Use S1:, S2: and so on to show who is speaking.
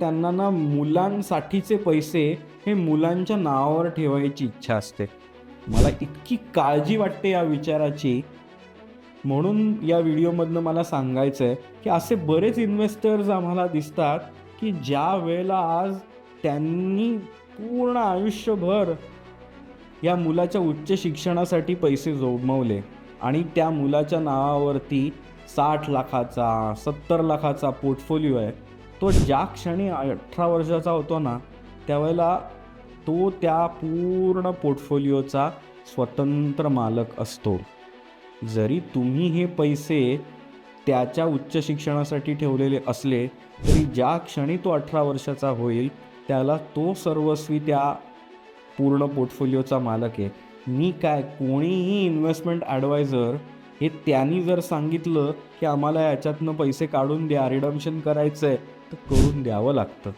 S1: त्यांना ना मुलांसाठीचे पैसे हे मुलांच्या नावावर ठेवायची इच्छा असते. मला इतकी काळजी वाटते या विचाराची. म्हणून या व्हिडिओमधनं मला सांगायचं आहे की असे बरेच इन्व्हेस्टर्स आम्हाला दिसतात की ज्या वेळेला आज त्यांनी पूर्ण आयुष्यभर या मुलाच्या उच्च शिक्षणासाठी पैसे जोडमवले आणि त्या मुलाच्या नावावरती साठ लाखाचा सत्तर लाखाचा पोर्टफोलिओ आहे. तो ज्या क्षणी अठरा वर्षाचा होतो ना त्यावेळेला तो त्या पूर्ण पोर्टफोलिओचा स्वतंत्र मालक असतो. जरी तुम्ही हे पैसे त्याच्या उच्च शिक्षणासाठी ठेवलेले असले तरी ज्या क्षणी तो अठरा वर्षाचा होईल त्याला तो सर्वस्वी त्या पूर्ण पोर्टफोलिओचा मालक आहे. मी काय कोणीही इन्व्हेस्टमेंट ॲडवायझर हे त्यांनी जर सांगितलं की आम्हाला याच्यातनं पैसे काढून द्या रिडम्शन करायचं आहे तर करून द्यावं लागतं.